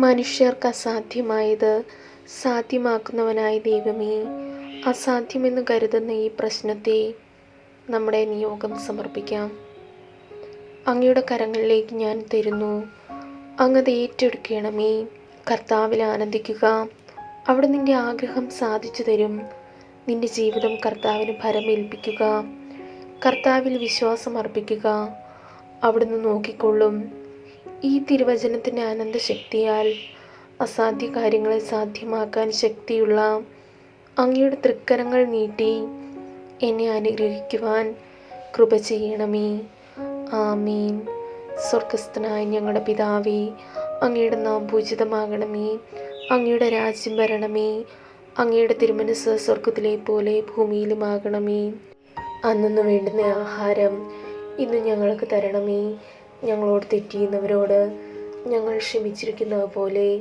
മനുഷ്യർക്ക് അസാധ്യമായത് സാധ്യമാക്കുന്നവനായ ദൈവമേ അസാധ്യമെന്ന് കരുതുന്ന ഈ പ്രശ്നത്തെ നമ്മുടെ നിയോഗം സമർപ്പിക്കാം. അങ്ങയുടെ കരങ്ങളിലേക്ക് ഞാൻ തരുന്നു. അങ്ങത് ഏറ്റെടുക്കണമേ. കർത്താവിൽ ആനന്ദിക്കുക. അവിടെ നിന്റെ ആഗ്രഹം സാധിച്ചു തരും. നിന്റെ ജീവിതം കർത്താവിന് ഭരമേൽപ്പിക്കുക. കർത്താവിൽ വിശ്വാസം അർപ്പിക്കുക. അവിടുന്ന് നോക്കിക്കൊള്ളും. ഈ തിരുവചനത്തിന്റെ ആനന്ദശക്തിയാൽ അസാധ്യ കാര്യങ്ങളെ സാധ്യമാക്കാൻ ശക്തിയുള്ള അങ്ങയുടെ തൃക്കരങ്ങൾ നീട്ടി എന്നെ അനുഗ്രഹിക്കുവാൻ കൃപ ചെയ്യണമേ. ആമീൻ. സ്വർഗസ്ഥനായ ഞങ്ങളുടെ പിതാവേ അങ്ങയുടെ നാം പൂജിതമാകണമേ. അങ്ങയുടെ രാജ്യം വരണമേ. അങ്ങയുടെ തിരുമനസ് സ്വർഗത്തിലെ പോലെ ഭൂമിയിലുമാകണമേ. അന്നു വേണ്ടുന്ന ആഹാരം ഇന്ന് ഞങ്ങൾക്ക് തരണമേ. ഞങ്ങളോട് തെറ്റിയുന്നവരോട് ഞങ്ങൾ ക്ഷമിച്ചിരിക്കുന്നത് പോലെ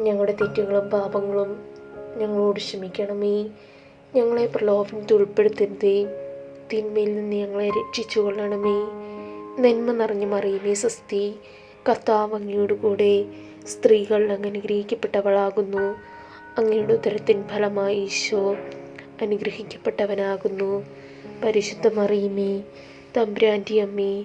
ഞങ്ങളുടെ തെറ്റുകളും പാപങ്ങളും ഞങ്ങളോട് ക്ഷമിക്കണമേ. ഞങ്ങളെ പ്രലോഭനത്തിൽ ഉൾപ്പെടുത്തരുതേ. തിന്മയിൽ നിന്ന് ഞങ്ങളെ രക്ഷിച്ചു കൊള്ളണമേ. നന്മ നിറഞ്ഞു മറിയുമേ സ്വസ്തി കർത്താവ് കൂടെ സ്ത്രീകൾ അങ്ങ് അനുഗ്രഹിക്കപ്പെട്ടവളാകുന്നു. അങ്ങയുടെ ഉദരത്തിൻ ഫലമായി ഈശോ അനുഗ്രഹിക്കപ്പെട്ടവനാകുന്നു. പരിശുദ്ധ മറിയുമേ അമ്മേ